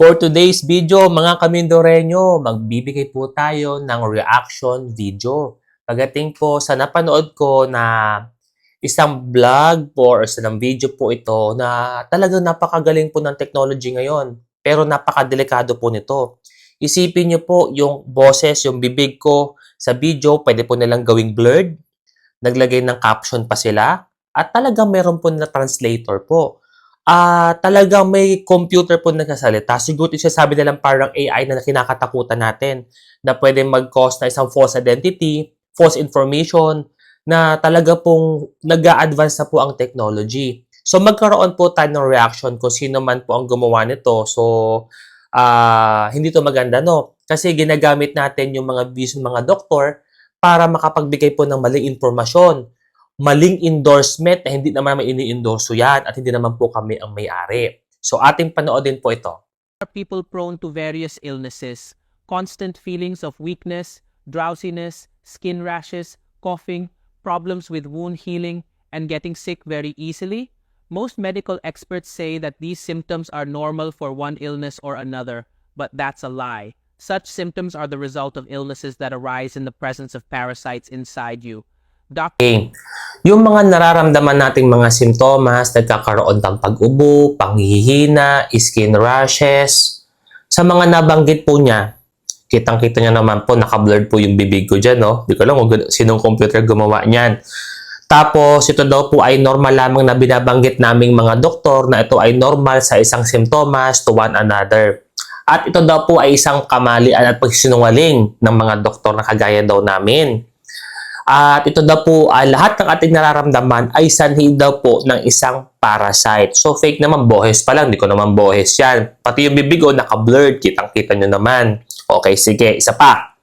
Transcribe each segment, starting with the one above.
For today's video, mga Kamindoreño, magbibigay po tayo ng reaction video. Pagdating po sa napanood ko na isang vlog po or isang video po ito na talagang napakagaling po ng technology ngayon. Pero napakadelikado po nito. Isipin niyo po yung boses, yung bibig ko sa video, pwede po nilang gawing blurred. Naglagay ng caption pa sila. At talagang meron po na translator po ah talagang may computer po nagsasalita. Siguro isasabi nilang parang AI na kinakatakutan natin na pwede mag-cause na isang false identity, false information, na talaga pong nag advance na po ang technology. So magkaroon po tayo ng reaction kung sino man po ang gumawa nito. So ah hindi to maganda no. Kasi ginagamit natin yung mga views mga doktor para makapagbigay po ng maling impormasyon maling endorsement na hindi naman may ini-endorso yan at hindi naman po kami ang may-ari. So ating panoodin po ito. are people prone to various illnesses, constant feelings of weakness, drowsiness, skin rashes, coughing, problems with wound healing, and getting sick very easily? Most medical experts say that these symptoms are normal for one illness or another, but that's a lie. Such symptoms are the result of illnesses that arise in the presence of parasites inside you. Okay. Yung mga nararamdaman nating mga simptomas, nagkakaroon ng pag-ubo, panghihina, skin rashes, sa mga nabanggit po niya, kitang-kita niya naman po, naka-blurred po yung bibig ko dyan, no? Di ko alam kung sinong computer gumawa niyan. Tapos, ito daw po ay normal lamang na binabanggit naming mga doktor na ito ay normal sa isang simptomas to one another. At ito daw po ay isang kamalian at pagsinungaling ng mga doktor na kagaya daw namin. At ito daw po, ah, lahat ng ating nararamdaman ay sanhi daw po ng isang parasite. So fake naman, bohes pa lang, di ko naman bohes yan. Pati yung bibig ko, naka-blurred, kitang-kita nyo naman. Okay, sige, isa pa.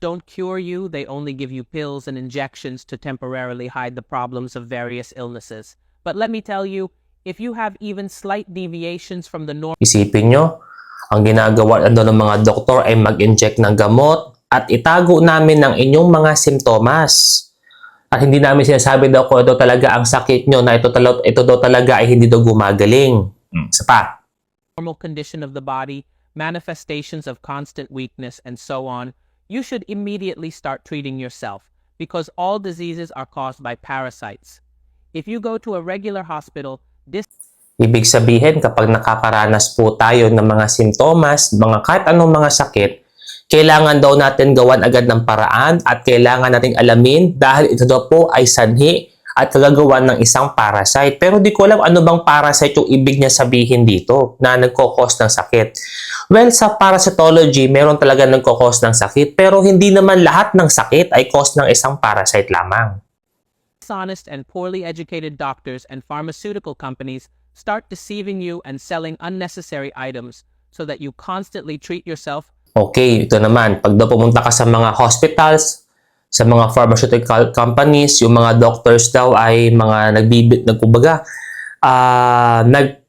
don't cure you, they only give you pills and injections to temporarily hide the problems of various illnesses. But let me tell you, if you have even slight deviations from the norm, Isipin nyo, ang ginagawa na doon ng mga doktor ay mag-inject ng gamot at itago namin ng inyong mga simptomas. At hindi namin sinasabi daw kung ito talaga ang sakit nyo na ito, tala- ito daw talaga ay hindi daw gumagaling. Isa pa. normal condition of the body, manifestations of constant weakness, and so on, you should immediately start treating yourself because all diseases are caused by parasites. If you go to a regular hospital, this Ibig sabihin, kapag nakakaranas po tayo ng mga simptomas, mga kahit anong mga sakit, kailangan daw natin gawan agad ng paraan at kailangan nating alamin dahil ito daw po ay sanhi at kagagawan ng isang parasite. Pero di ko alam ano bang parasite yung ibig niya sabihin dito na nagkokos ng sakit. Well, sa parasitology, meron talaga nagkokos ng sakit pero hindi naman lahat ng sakit ay cause ng isang parasite lamang. dishonest and poorly educated doctors and pharmaceutical companies start deceiving you and selling unnecessary items so that you constantly treat yourself Okay, ito naman. Pag daw pumunta ka sa mga hospitals, sa mga pharmaceutical companies, yung mga doctors daw ay mga nagbibit, nagkumbaga, ah, nag,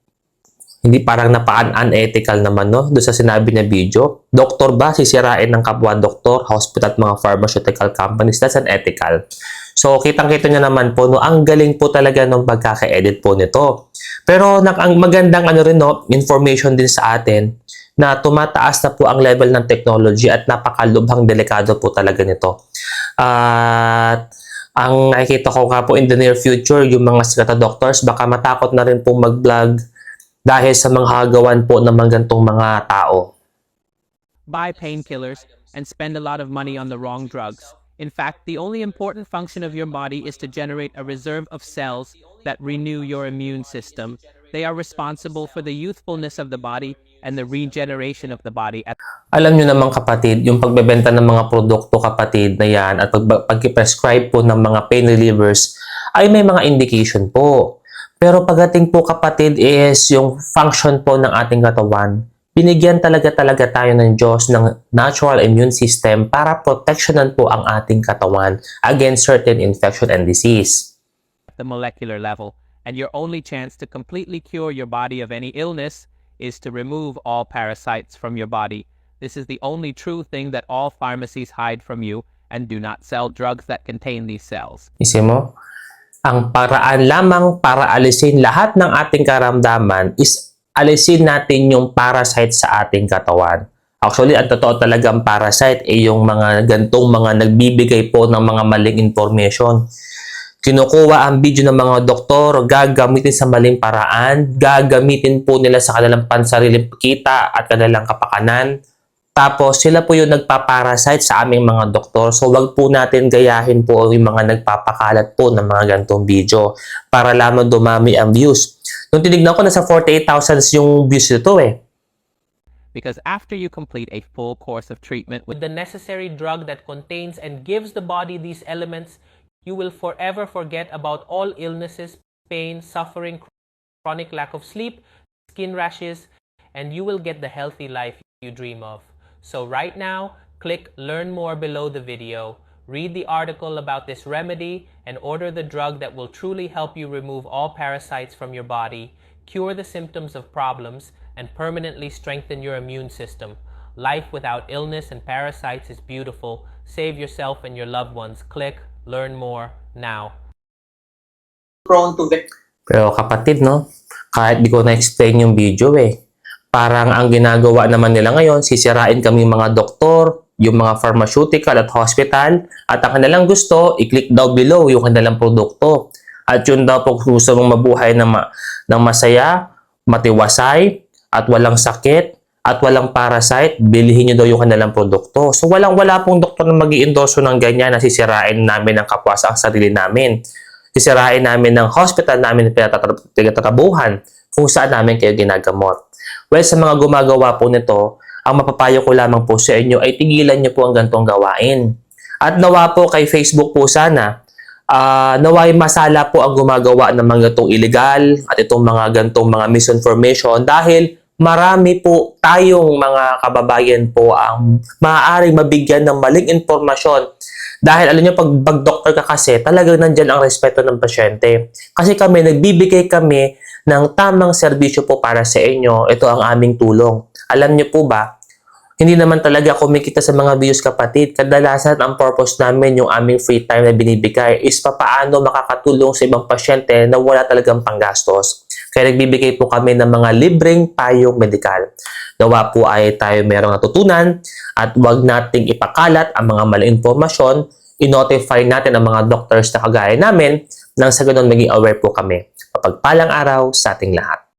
hindi parang napaka-unethical naman, no? Doon sa sinabi niya video. Doktor ba sisirain ng kapwa doktor, hospital at mga pharmaceutical companies? That's unethical. So, kitang-kita niya naman po, no, ang galing po talaga ng pagkaka-edit po nito. Pero, ang magandang ano rin, no, information din sa atin, na tumataas na po ang level ng technology at napakalubhang delikado po talaga nito. At ang nakikita ko nga po in the near future, yung mga sikat na doctors, baka matakot na rin po mag-vlog dahil sa mga hagawan po ng mga gantong mga tao. buy painkillers, and spend a lot of money on the wrong drugs. In fact, the only important function of your body is to generate a reserve of cells that renew your immune system. They are responsible for the youthfulness of the body and the regeneration of the body at Alam nyo naman kapatid, yung pagbebenta ng mga produkto kapatid na yan at pag, pag-prescribe po ng mga pain relievers ay may mga indication po. Pero pagdating po kapatid is yung function po ng ating katawan, binigyan talaga talaga tayo ng Diyos ng natural immune system para protectionan po ang ating katawan against certain infection and disease. the molecular level. And your only chance to completely cure your body of any illness is to remove all parasites from your body. This is the only true thing that all pharmacies hide from you and do not sell drugs that contain these cells. Isip mo, ang paraan lamang para alisin lahat ng ating karamdaman is alisin natin yung parasite sa ating katawan. Actually, ang totoo talagang parasite ay yung mga gantong mga nagbibigay po ng mga maling information. Kinukuha ang video ng mga doktor, gagamitin sa maling paraan, gagamitin po nila sa kanilang pansariling kita at kanilang kapakanan. Tapos sila po yung nagpaparasite sa aming mga doktor. So wag po natin gayahin po yung mga nagpapakalat po ng mga gantong video para lamang dumami ang views. Nung tinignan ko, nasa 48,000 yung views nito eh. because after you complete a full course of treatment with the necessary drug that contains and gives the body these elements, you will forever forget about all illnesses, pain, suffering, chronic lack of sleep, skin rashes, and you will get the healthy life you dream of. So, right now, click Learn More below the video, read the article about this remedy, and order the drug that will truly help you remove all parasites from your body, cure the symptoms of problems, and permanently strengthen your immune system. Life without illness and parasites is beautiful. Save yourself and your loved ones. Click Learn More now. prone to the Pero kapatid, no? Kahit di ko na-explain yung video eh. Parang ang ginagawa naman nila ngayon, sisirain kami mga doktor, yung mga pharmaceutical at hospital, at ang kanilang gusto, i-click daw below yung kanilang produkto. At yun daw po kung gusto mong mabuhay ng, ma- ng masaya, matiwasay, at walang sakit, at walang parasite, bilihin nyo daw yung kanilang produkto. So walang wala pong doktor na mag endorso ng ganyan na sisirain namin ang kapwas ang sarili namin sisirain namin ng hospital namin na pinatatrabuhan kung saan namin kayo ginagamot. Well, sa mga gumagawa po nito, ang mapapayo ko lamang po sa inyo ay tigilan niyo po ang gantong gawain. At nawa po kay Facebook po sana, ah naway masala po ang gumagawa ng mga gantong illegal at itong mga gantong mga misinformation dahil marami po tayong mga kababayan po ang maaaring mabigyan ng maling impormasyon dahil alam nyo, pag, pag doctor ka kasi, talagang nandyan ang respeto ng pasyente. Kasi kami, nagbibigay kami ng tamang serbisyo po para sa inyo. Ito ang aming tulong. Alam nyo po ba, hindi naman talaga kumikita sa mga views kapatid. Kadalasan ang purpose namin yung aming free time na binibigay is papaano makakatulong sa ibang pasyente na wala talagang panggastos. Kaya nagbibigay po kami ng mga libreng payong medikal. Nawa po ay tayo merong natutunan at wag nating ipakalat ang mga maling impormasyon. I-notify natin ang mga doctors na kagaya namin nang sa ganun maging aware po kami. Mapagpalang araw sa ating lahat.